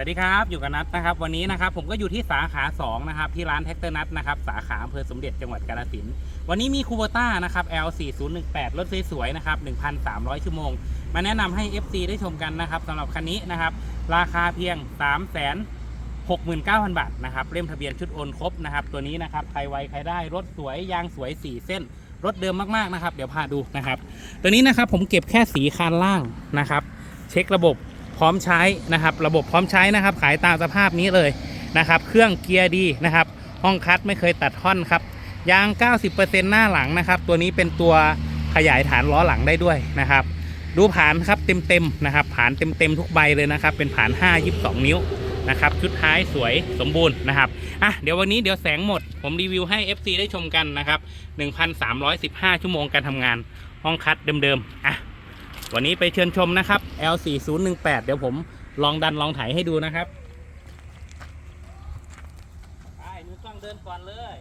สวัสดีครับ อยู่กับนัทนะครับ วันนี้นะครับผมก็อยู่ที่สาขา2นะครับที่ร้านแท็กเตอร์นัทนะครับสาขาอำเภอสมเด็จจังหวัดกาฬสินธุ์วันนี้มีคูโบต้านะครับ L4018 รถสวยๆนะครับ1,300 ชั่วโมง มาแนะนำให้ FC ได้ชมกันนะครับสำหรับคันนี้นะครับ ราคาเพียง 3 6 9 0 0 0 บาทนะครับเล่มทะเบียนชุดโอนครบนะครับตัวนี้นะครับใครไวใครได้รถสวยยางสวย 4 เส้นรถเดิมมากๆนะครับ เดี๋ยวพาดูนะครับ ตัวนี้นะครับผมเก็บแค่สีคานล่างนะครับ เช็คระบบ พร้อมใช้นะครับ ระบบพร้อมใช้นะครับ ขายตามสภาพนี้เลยนะครับ เครื่องเกียร์ดีนะครับ ห้องคัดไม่เคยตัดท่อนครับ ยาง 90%หน้าหลังนะครับ ตัวนี้เป็นตัวขยายฐานล้อหลังได้ด้วยนะครับ ดูผานครับเต็มๆนะครับ ผานเต็มๆทุกใบเลยนะครับ เป็นผาน 5 22 นิ้วนะครับ ชุดท้ายสวยสมบูรณ์นะครับอะเดี๋ยววันนี้เดี๋ยวแสงหมด ผมรีวิวให้ FC ได้ชมกันนะครับ 1,315 ชั่วโมงการทำงาน ห้องคัดเดิมๆอะ วันนี้ไปเชิญชมนะครับ L4018 เดี๋ยวผมลองดันลองถ่ายให้ดูนะครับ ไปมือกล้องเดินก่อนเลย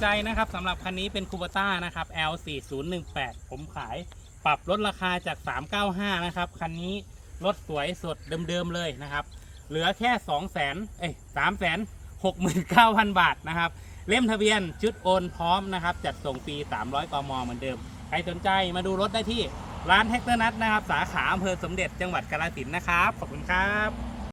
ใจนะครับสำหรับคันนี้เป็นคู b ต้านะครับ L4018 ผมขายปรับลดราคาจาก 395 นะครับ คันนี้รถสวยสดเดิมๆเลยนะครับ เหลือแค่ 2 0 0 0 0 0เอ้ย3 6 9 0 0 0 บาทนะครับ เล่มทะเบียนชุดโอนพร้อมนะครับ จัดส่งฟรี300 กมเหมือนเดิม ใครสนใจมาดูรถได้ที่ร้านแท็กเตอร์นัทนะครับ สาขาอำเภอสมเด็จจังหวัดกาฬสินธุ์นะครับ ขอบคุณครับ